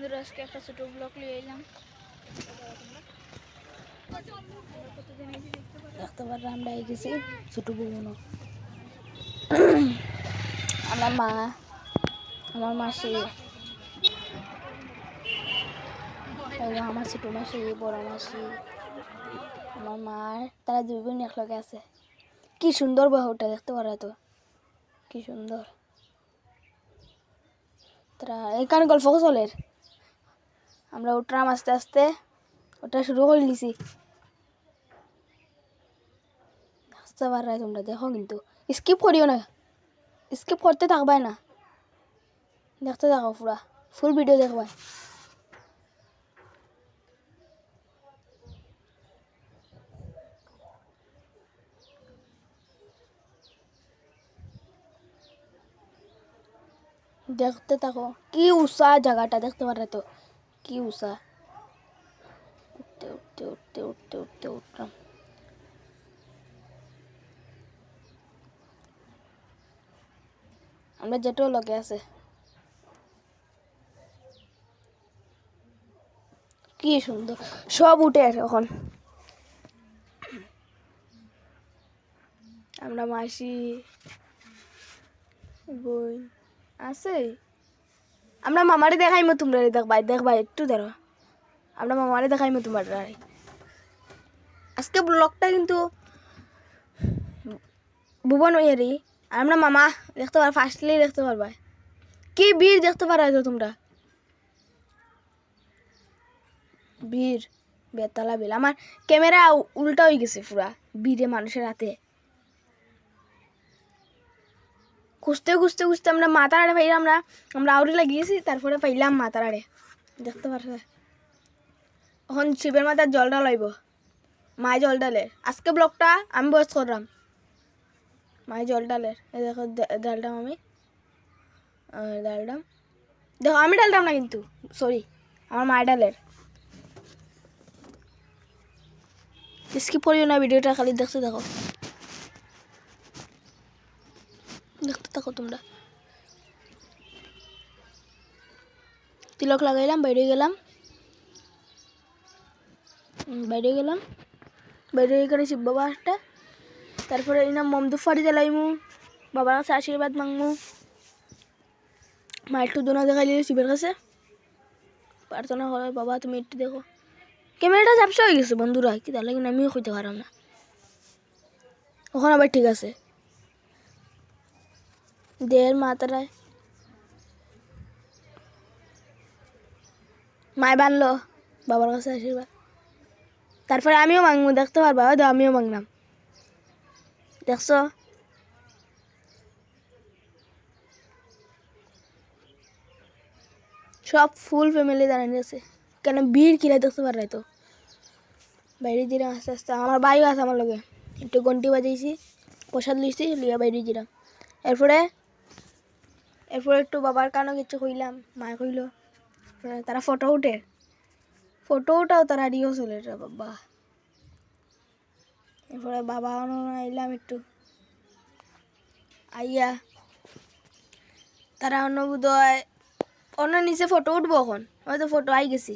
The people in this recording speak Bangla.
বন্ধুরা, আজকে একটা ছোট নিয়ে এলাম। দেখতে পারো আমরা এই গেছি ছোটো আমার মা, আমার মাসি। আমার ছোটো মাসি, বড় মাসি। আমার মার তারা দুই বোন একলগে আছে। কি সুন্দর বাহুটা দেখতে পারো তো? কি সুন্দর। তারা এইখানে গল্প চলে আমরা উঠলাম আস্তে আস্তে। ওটা শুরু করে দিছি। বুঝতে পারবে তোমরা, দেখো কিন্তু। স্কিপ করিও না। স্কিপ করতে থাকবাই না। দেখতে থাকো পুরা। ফুল ভিডিও দেখবাই। দেখতে থাকো। কি উষা জায়গাটা, দেখতে পারে তো। কি আমরা যেটাও লগে আছে। কি সুন্দর। সব উঠে এখন। আমরা মাসি বই আছে? আমরা মামারে দেখাইমো তোমরা দেখবাই দেখবাই একটু ধরো। আমরা মামারে দেখাইমো তোমার আজকে ব্লগটা কিন্তু ভুবন ইয়ারি আর আমরা মামা দেখতে পার ফার্স্টলি দেখতে পারবা কি বীর দেখতে পারা তো তোমরা? বীর, বেতালা বিল। আমার ক্যামেরা উল্টা হয়ে গেছে পুরা, বীরে মানুষের হাতে। খুঁজতে খুঁজতে খুঁজতে আমরা মাতার আড়ে পাইলাম আমরা আমরা আউরি লাগিয়েছি, তারপরে পাইলাম মাতার আড়ে দেখতে পারছ এখন শিবের মাথার জলটা লইব। মায় জল ডালে। আজকে ব্লগটা আমি বয়স করলাম। মায় জল ডালের এই দেখো ডালটাম আমি। আর ডালটাম দেখো, আমি ডালটাম না কিন্তু সরি আমার মায়ের ডালের। স্কিপ করিও না, ভিডিওটা খালি দেখতে দেখো দেখতে থাকো তোমরা তিলক লাগাইলাম বাইরে গেলাম বাইরে গেলাম বাইরে করে শিব বাবা একটা তারপরে না মমদুফ ফাড়ি জ্বালাইমু বাবার কাছে আশীর্বাদ মাংমু মা একটু দোনা দেখাইলে শিবের কাছে প্রার্থনা করে বাবা তুমি একটু দেখো ক্যামেরাটা ঝাপসা হয়ে গেছে বন্ধুরা কি তাহলে কিন্তু আমিও খুঁজতে পারলাম না ওখানে আবার ঠিক আছে দেহের মাতারায়। মায় বানলো। বাবার কাছে আশীর্বাদ তারপরে আমিও মাংবো দেখতে পারবা? হয়তো আমিও মাংলাম দেখছ? সব ফুল ফ্যামিলি দাঁড়ানি আছে কেন ভিড় কিরা দেখতে পার তো? বাইরে দিলাম আস্তে আস্তে। আমার বাইক আছে আমার লগে। একটু ঘন্টি বাজাইছি, প্রসাদ লইছি লিয়া বাইরে দিলাম। এরপরে এরপরে একটু বাবার কানও কিছু কইলাম। মা কইল তারা ফটো উঠে ফটো উঠাও তারা রিও চলে বাবা। এরপরে বাবা আইলাম একটু। আইয়া, তারা অন্য বোধ হয় অন্য নিচে ফটো উঠবো এখন? হয়তো ফটো আই গেছি।